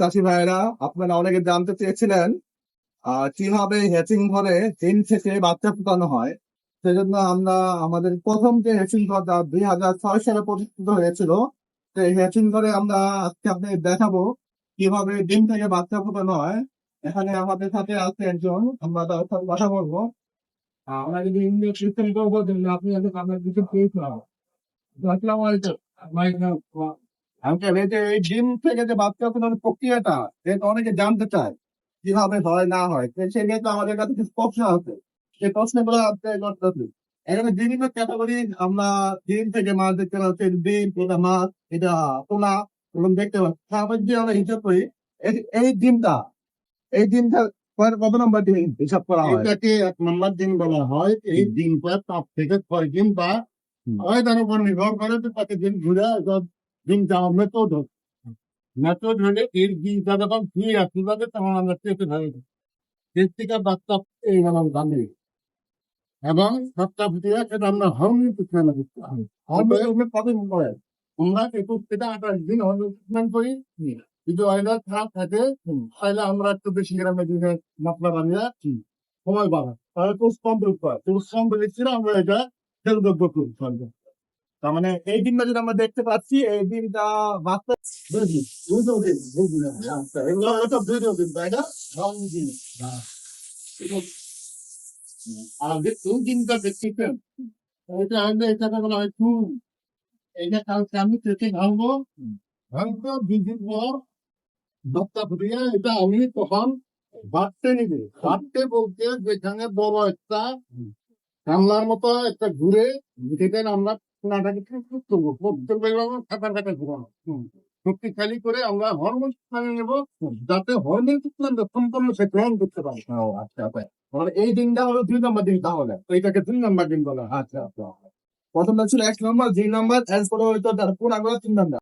চাষি ভাইরা আপনারা অনেকে জানতে চেয়েছিলেন কীভাবে হ্যাচিং ঘরে ডিম থেকে বাচ্চা ফুটানো হয়। সেজন্য আমরা আমাদের প্রথম যে দুই হাজার ছয় সালে প্রতিষ্ঠিত হয়েছিল, সেই হ্যাচিং ঘরে আমরা আজকে আপনাদের দেখাবো কীভাবে ডিম থেকে বাচ্চা ফুটানো হয়। এখানে আমাদের সাথে আছে একজন, আমরা তার সাথে কথা বলব। আমরা যদি ইংলিশ সিস্টেম করব আপনি আপনার কিছু পেয়েছ আসসালামু আলাইকুম। যে এই ডিম থেকে যে বাচ্চা ফোটানোর প্রক্রিয়াটা এটা অনেকে জানতে চায় কীভাবে হয় না হয়। সেই নিয়ে তো আমাদের কাছে কিছু প্রশ্ন আছে। সেই প্রশ্নগুলো আপনি করতেছি এখানে বিভিন্ন ক্যাটাগরি আমরা ডিম থেকে মাছ দেখতে পাচ্ছি ডিম এটা মাছ এটা পোনা এবং দেখতে পাচ্ছি। তারপর যে আমরা হিসাব করি এই- এই ডিমটা এই ডিমটা কয়- কত নম্বর ডিম হিসাব করা হয়? এটাকে এক নম্বর দিন বলা হয়। এই দিন পর তার থেকে ছয় দিন বা হয় তার উপর নির্ভর করে কত দিন ঘুরে দিন যাওয়া মেথড মেথড হলে তখন আমরা চেপে দামে এবং ফুটিয়ে সেটা আমরা হর্মোন ট্রিটমেন্ট করতে কদিন পরে আমরা দিন হর্মোন ট্রিটমেন্ট করি। যদি অয়েলার খারাপ থাকে তাহলে আমরা একটু বেশি গ্রামে দিনে বানিয়ে সময় বাড়া তাহলে কোর্স কমপ্লিট করে কোর্স কমপ্লিট আমরা এটা ফেল করব করব। তার মানে এই ডিমটা যেটা আমরা দেখতে পাচ্ছি এই ডিমটা বাচ্চা দিনটা দেখছিলেন এটা হলে এটাকে বলা হয় এইটা কালকে আমি কেটে ভাঙবো। ভাঙবো দুদিন পর দত্তা ফুটিয়ে এটা আমি তখন বাড়তে নিবে। বাড়তে বলতে যেখানে বড় একটা কামলার মতো একটা ঘুরে সেটা আমরা শক্তিশালী করে আমরা হরমোন ট্রিটমেন্ট নেব যাতে হরমোন ট্রিটমেন্ট সম্পূর্ণ সে গ্রহণ করতে পারে। আচ্ছা আচ্ছা। এই দিনটা হলো দুই নম্বর দিন তাহলে। এইটাকে তিন নাম্বার দিন বলা। আচ্ছা আচ্ছা। প্রথমটা ছিল এক নম্বর, দুই নম্বর, এরপরে হয়তো তার পুরো তিন নম্বর।